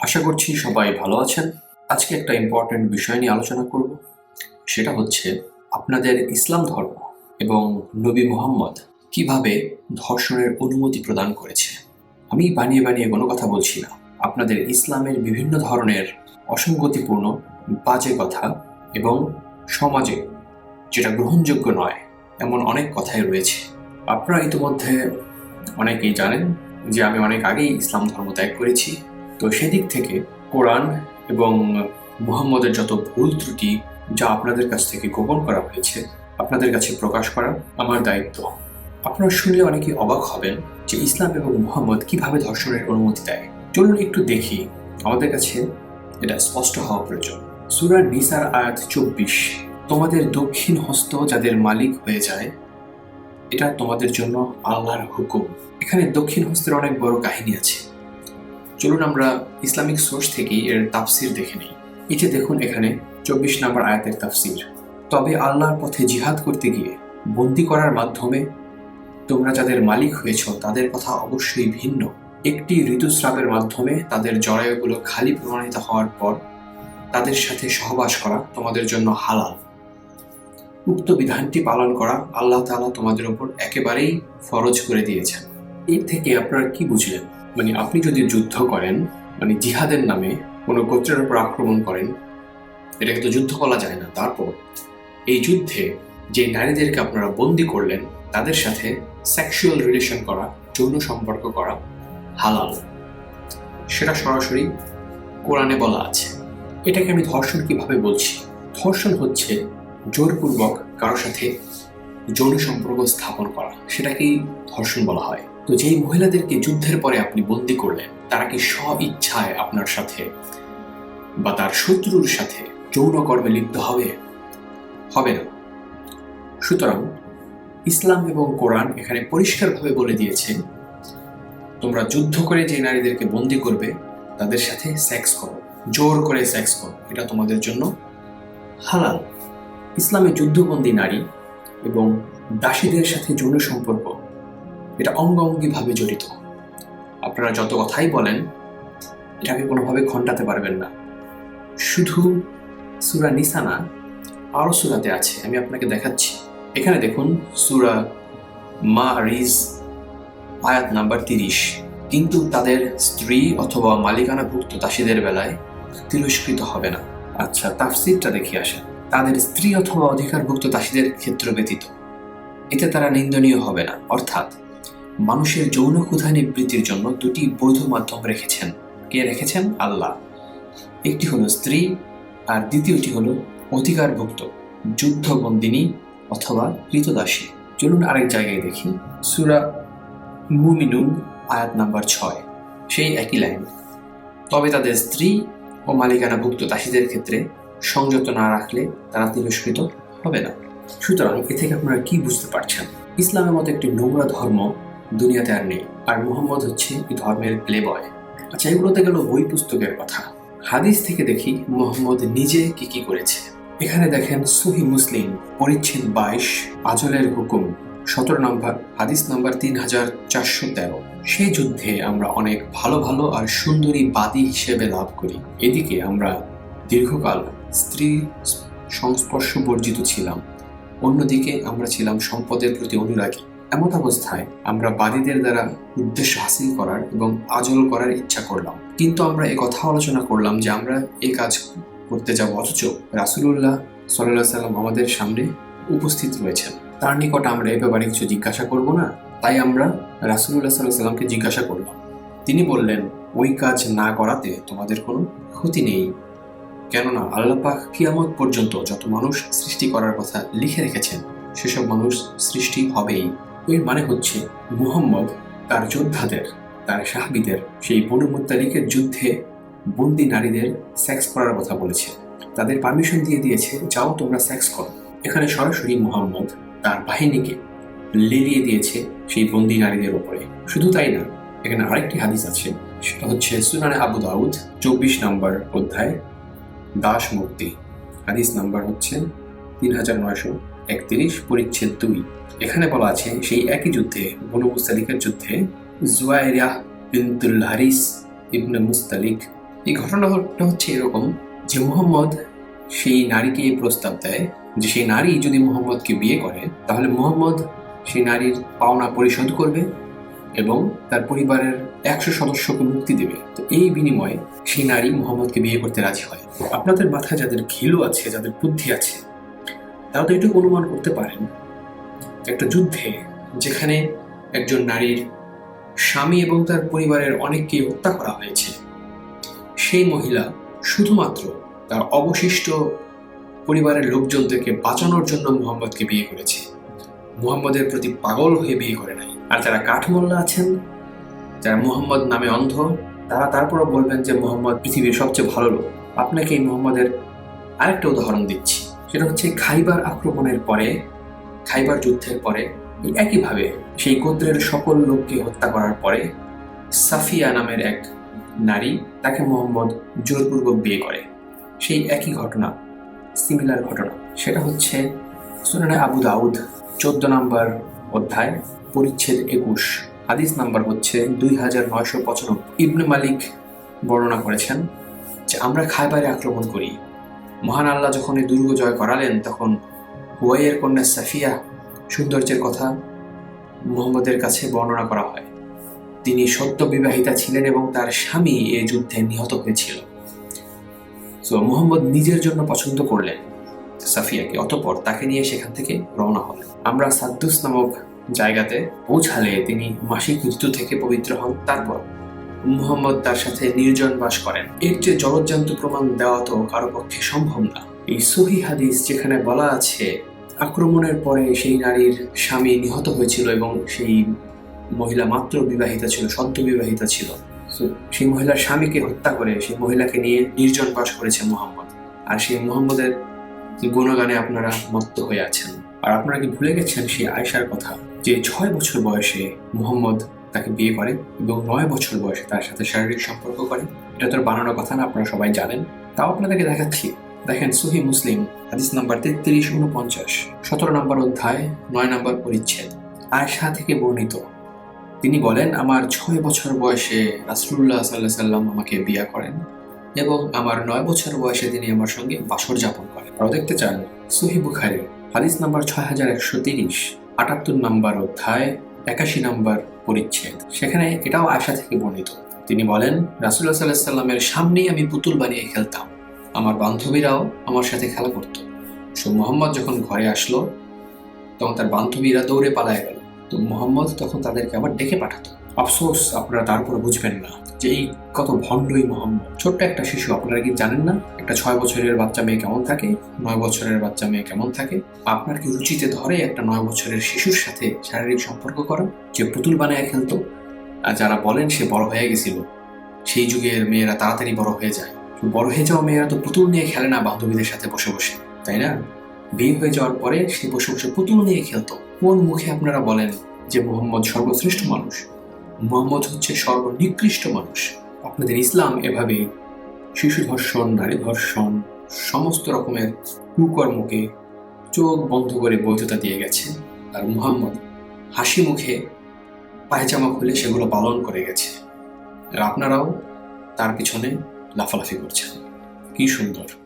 আশা করছি সবাই ভালো আছেন। আজকে একটা ইম্পর্ট্যান্ট বিষয় নিয়ে আলোচনা করব। সেটা হচ্ছে আপনাদের ইসলাম ধর্ম এবং নবী মোহাম্মদ কীভাবে ধর্ষণের অনুমতি প্রদান করেছে। আমি বানিয়ে বানিয়ে কোনো কথা বলছি না। আপনাদের ইসলামের বিভিন্ন ধরনের অসঙ্গতিপূর্ণ, বাজে কথা এবং সমাজে যেটা গ্রহণযোগ্য নয়, এমন অনেক কথাই রয়েছে। আপনারা ইতিমধ্যে অনেকেই জানেন যে আমি অনেক আগেই ইসলাম ধর্ম ত্যাগ করেছি। তো সেদিক থেকে কোরআন এবং মুহাম্মদের যত ভুল ত্রুটি যা আপনাদের কাছ থেকে গোপন করা হয়েছে, আপনাদের কাছে প্রকাশ করা আমার দায়িত্ব। আপনারা শুনলে অনেকে অবাক হবেন যে ইসলাম এবং মুহাম্মদ কীভাবে ধর্ষণের অনুমতি দেয়। চলুন একটু দেখি, আমাদের কাছে এটা স্পষ্ট হওয়া প্রয়োজন। সুরার নিসার আয়াত চব্বিশ, তোমাদের দক্ষিণ হস্ত যাদের মালিক হয়ে যায়, এটা তোমাদের জন্য আল্লাহর হুকুম। এখানে দক্ষিণ হস্তের অনেক বড় কাহিনী আছে। চলুন আমরা ইসলামিক সোর্স থেকেই এর তাফসির দেখে নিই। যে দেখুন এখানে চব্বিশ নম্বর আয়াতের তাফসির। তবে আল্লাহর পথে জিহাদ করতে গিয়ে বন্দি করার মাধ্যমে তোমরা যাদের মালিক হয়েছ, তাদের কথা অবশ্যই ভিন্ন। একটি ঋতুস্রাবের মাধ্যমে তাদের জরায়ুগুলো খালি প্রমাণিত হওয়ার পর তাদের সাথে সহবাস করা তোমাদের জন্য হালাল। উক্ত বিধানটি পালন করা আল্লাহ তাআলা তোমাদের উপর একেবারেই ফরজ করে দিয়েছেন। এর থেকে আপনারা কি বুঝলেন? মানে আপনি যদি যুদ্ধ করেন মানে জিহাদের নামে কোনো গোত্রের উপর আক্রমণ করেন, এটাকে তো যুদ্ধ বলা যায় না। তারপর এই যুদ্ধে যে নারীদেরকে আপনারা বন্দি করলেন, তাদের সাথে সেক্সুয়াল রিলেশন করা, যৌন সম্পর্ক করা হালাল। সেটা সরাসরি কোরআনে বলা আছে। এটাকে আমি ধর্ষণ কীভাবে বলছি? ধর্ষণ হচ্ছে জোরপূর্বক কারও সাথে যৌন সম্পর্ক স্থাপন করা। সেটাকেই ধর্ষণ বলা হয়। তো যেই মহিলাদেরকে যুদ্ধের পরে আপনি বন্দি করলেন, তারা কি স্ব ইচ্ছায় আপনার সাথে বা তার শত্রুর সাথে যৌন কর্মে লিপ্ত হবে? হবে না। সুতরাং ইসলাম এবং কোরআন এখানে পরিষ্কারভাবে বলে দিয়েছে, তোমরা যুদ্ধ করে যে নারীদেরকে বন্দি করবে, তাদের সাথে সেক্স করো। জোর করে সেক্স করো। এটা তোমাদের জন্য হালাল। ইসলামে যুদ্ধবন্দী নারী এবং দাসীদের সাথে যৌন সম্পর্ক এটা অঙ্গাঙ্গিভাবে জড়িত। আপনারা যত কথাই বলেন, এটাকে কোনোভাবে খণ্ডাতে পারবেন না। শুধু সুরা নিসানা আরও সুরাতে আছে, আমি আপনাকে দেখাচ্ছি। এখানে দেখুন, সুরা মা রিজ আয়াত নাম্বার তিরিশ। কিন্তু তাদের স্ত্রী অথবা মালিকানাভুক্ত দাসীদের বেলায় তিরস্কৃত হবে না। আচ্ছা তাফসিরটা দেখে আসেন। তাদের স্ত্রী অথবা অধিকারভুক্ত দাসীদের ক্ষেত্র ব্যতীত। এতে তারা নিন্দনীয় হবে না। অর্থাৎ মানুষের যৌন ক্ষুধা নিবৃত্তির জন্য দুটি বৈধ মাধ্যম রেখেছেন। কে রেখেছেন? আল্লাহ। একটি হলো স্ত্রী আর দ্বিতীয়টি হলো অধিকারভুক্ত, যুদ্ধবন্দিনী অথবা কৃতদাসী চলুন আরেক জায়গায় দেখি। সুরা মুমিনুন, আয়াত নাম্বার ছয়। সেই একই লাইন। তবে তাদের স্ত্রী ও মালিকানাভুক্ত দাসীদের ক্ষেত্রে সংযত না রাখলে তারা তিরস্কৃত হবে না। সুতরাং এ থেকে আপনারা কি বুঝতে পারছেন? ইসলামের মতো একটি নোংরা ধর্ম দুনিয়াতে আর নেই। আর মুহাম্মদ হচ্ছে ধর্মের প্লে বয় আচ্ছা এগুলোতে গেল বই পুস্তকের কথা। হাদিস থেকে দেখি মোহাম্মদ নিজে কি কি করেছে। এখানে দেখেন সহি মুসলিম, পরিচ্ছেদ বাইশ, আজলের হুকুম, সতেরো নম্বর, হাদিস নাম্বার তিন হাজার চারশো তেরো। সেই যুদ্ধে আমরা অনেক ভালো ভালো আর সুন্দরী বাদী হিসেবে লাভ করি। এদিকে আমরা দীর্ঘকাল স্ত্রী সংস্পর্শ বর্জিত ছিলাম। অন্যদিকে আমরা ছিলাম সম্পদের প্রতি অনুরাগী। এমত অবস্থায় আমরা বাদীদের দ্বারা উদ্দেশ্য হাসিল করার এবং আজল করার ইচ্ছা করলাম। কিন্তু আমরা কথা আলোচনা করলাম যে আমরা এই কাজ করতে যাব অথচ রাসুলুল্লাহ সাল্লাহ সাল্লাম আমাদের সামনে উপস্থিত রয়েছেন। তার নিকট আমরা এ ব্যাপারে কিছু জিজ্ঞাসা করব না, তাই আমরা রাসুলুল্লাহ সাল্লাহ সাল্লামকে জিজ্ঞাসা করলাম। তিনি বললেন, ওই কাজ না করাতে তোমাদের কোনো ক্ষতি নেই। কেননা আল্লাপাক কিয়ামত পর্যন্ত যত মানুষ সৃষ্টি করার কথা লিখে রেখেছেন, সেসব মানুষ সৃষ্টি হবেই। এর মানে হচ্ছে মুহাম্মদ তার যোদ্ধাদের, তার সাহাবিদের, সেই বনু যুদ্ধে বন্দি নারীদের সেক্স করার কথা বলেছে। তাদের পারমিশন দিয়ে দিয়েছে, যাও তোমরা সেক্স করো। এখানে সরাসরি মুহাম্মদ তার বাহিনীকে লেলিয়ে দিয়েছে সেই বন্দি নারীদের ওপরে শুধু তাই না, এখানে আরেকটি হাদিস আছে, সেটা হচ্ছে সুনানে আবু দাউদ, চব্বিশ নম্বর অধ্যায়, দাস মুক্তি হাদিস নাম্বার হচ্ছে তিন হাজার নয়শো একত্রিশ, পরিচ্ছেদ দুই। এখানে বলা আছে, সেই একই যুদ্ধে, বনু মুস্তালিকের যুদ্ধে জুয়াইরিয়া বিনতুল হারিস ইবনে মুস্তালিক। এই ঘটনাটা হচ্ছে এরকম যে মোহাম্মদ সেই নারীকে প্রস্তাব দেয় যে সেই নারী যদি মোহাম্মদকে বিয়ে করে, তাহলে মোহাম্মদ সেই নারীর পাওনা পরিশোধ করবে এবং তার পরিবারের একশো সদস্যকে মুক্তি দেবে। তো এই বিনিময়ে সেই নারী মোহাম্মদকে বিয়ে করতে রাজি হয়। আপনাদের মাথায় যাদের ঘিলু আছে, যাদের বুদ্ধি আছে তারা তো এটুকু অনুমান করতে পারেন, একটা যুদ্ধে যেখানে একজন নারীর স্বামী এবং তার পরিবারের অনেককে হত্যা করা হয়েছে, সেই মহিলা শুধুমাত্র তার অবশিষ্ট পরিবারের লোকজনদেরকে বাঁচানোর জন্য মোহাম্মদকে বিয়ে করেছে। মুহাম্মদের প্রতি পাগল হয়ে বিয়ে করে নাই। আর যারা কাঠমোল্লা আছেন, যারা মুহাম্মদ নামে অন্ধ, তারা তারপরও বলবেন যে মোহাম্মদ পৃথিবীর সবচেয়ে ভালো লোক। আপনাকে এই মোহাম্মদের আরেকটা উদাহরণ দিচ্ছি। সেটা হচ্ছে খাইবার আক্রমণের পরে, খাইবার যুদ্ধের পরে একইভাবে সেই গোত্রের সকল লোককে হত্যা করার পরে, সাফিয়া নামের এক নারী তাকে মোহাম্মদ জোরপূর্বক বিয়ে করে। সেই একই ঘটনা সিমিলার ঘটনা। সেটা হচ্ছে সুনানে আবু দাউদ, চোদ্দ নম্বর অধ্যায়, পরিচ্ছেদ একুশ। হাদিস নাম্বার হচ্ছে দুই হাজার নয়শো পঁচানব্বই। ইবনে মালিক বর্ণনা করেছেন যে, আমরা খাইবারে আক্রমণ করি। মহান আল্লাহ যখন এই দুর্গ জয় করালেন, তখন হুয়াইয়ের কন্যা সাফিয়া সৌন্দর্যের কথা মুহাম্মদের কাছে বর্ণনা করা হয়। তিনি সত্য বিবাহিতা ছিলেন এবং তার স্বামী এই যুদ্ধে নিহত হয়েছিল। তো মোহাম্মদ নিজের জন্য পছন্দ করলেন সাফিয়াকে, অতপর তাকে নিয়ে সেখান থেকে রওনা হলেন আমরা সাদ্দুস নামক জায়গাতে পৌঁছালে তিনি মাসিক ঋতু থেকে পবিত্র হন। তারপর মুহাম্মদ তার সাথে নির্জন বাস করেন। এর যে জলজ্জান্ত প্রমাণ দেওয়া তো কারও পক্ষে সম্ভব না। এই সহি হাদিস যেখানে বলা আছে, আক্রমণের পরে সেই নারীর স্বামী নিহত হয়েছিল এবং সেই মহিলা মাত্র বিবাহিতা ছিল, সদ্য বিবাহিতা ছিল। সেই মহিলার স্বামীকে হত্যা করে সেই মহিলাকে নিয়ে নির্জন বাস করেছে মোহাম্মদ। আর সেই মোহাম্মদের গুণগানে আপনারা মত্ত হয়ে আছেন। আর আপনারা কি ভুলে গেছেন সেই আয়সার কথা যে ছয় বছর বয়সে মোহাম্মদ তাকে বিয়ে করে এবং নয় বছর বয়সে তার সাথে শারীরিক সম্পর্ক করে। এটা তোর বানানোর কথা না, আপনারা সবাই জানেন। তাও আপনাদেরকে দেখাচ্ছি। দেখেন, সহি মুসলিম, হাদিস নাম্বার তেত্রিশ উনপঞ্চাশ, সতেরো নম্বর অধ্যায়, নয় নম্বর পরিচ্ছেদ আয়সা থেকে বর্ণিত। তিনি বলেন, আমার ছয় বছর বয়সে রাসুল্লাহ সাল্লাহ সাল্লাম আমাকে বিয়া করেন এবং আমার নয় বছর বয়সে তিনি আমার সঙ্গে বাসর যাপন করেন। আরও দেখতে চান, সহি বুখারি হাদিস নাম্বার ছয় হাজার একশো তিরিশ, আটাত্তর নম্বর অধ্যায়, একাশি নম্বর পরিচ্ছেদ। সেখানে এটাও আশা থেকে বর্ণিত। তিনি বলেন রাসুল্লাহ সাল্লাহ সাল্লামের সামনেই আমি পুতুল বানিয়ে খেলতাম। আমার বান্ধবীরাও আমার সাথে খেলা করত। সো মোহাম্মদ যখন ঘরে আসলো, তখন তার বান্ধবীরা দৌড়ে পালায় গেল। তো মোহাম্মদ তখন তাদেরকে আবার ডেকে পাঠাতো। আফসোস আপনারা তারপরে বুঝবেন না যে এই কত ভণ্ডই মোহাম্মদ। ছোট্ট একটা শিশু, আপনারা কি জানেন না? একটা ছয় বছরের বাচ্চা মেয়ে কেমন থাকে? নয় বছরের বাচ্চা মেয়ে কেমন থাকে? আপনার কি রুচিতে ধরে একটা নয় বছরের শিশুর সাথে শারীরিক সম্পর্ক করা? যে পুতুল বানায় খেলতো? আর যারা বলেন সে বড় হয়ে গেছিল। সেই যুগের মেয়েরা তাড়াতাড়ি বড় হয়ে যায়। বড় হয়ে যাওয়া মেয়েরা তো পুতুল নিয়ে খেলে না বান্ধবীদের সাথে বসে বসে, তাই না? বিয়ে হয়ে যাওয়ার পরে সে বসে বসে পুতুল নিয়ে খেলতো। কোন মুখে আপনারা বলেন যে মোহাম্মদ সর্বশ্রেষ্ঠ মানুষ? মোহাম্মদ হচ্ছে সর্বনিকৃষ্ট মানুষ। আপনাদের ইসলাম এভাবে শিশু ধর্ষণ, নারী ধর্ষণ, সমস্ত রকমের কুকর্মকে চোখ বন্ধ করে বৈধতা দিয়ে গেছে। আর মুহাম্মদ হাসি মুখে পায়জামা খুলে সেগুলো পালন করে গেছে। আর আপনারাও তার পিছনে লাফালাফি করছেন। কি সুন্দর।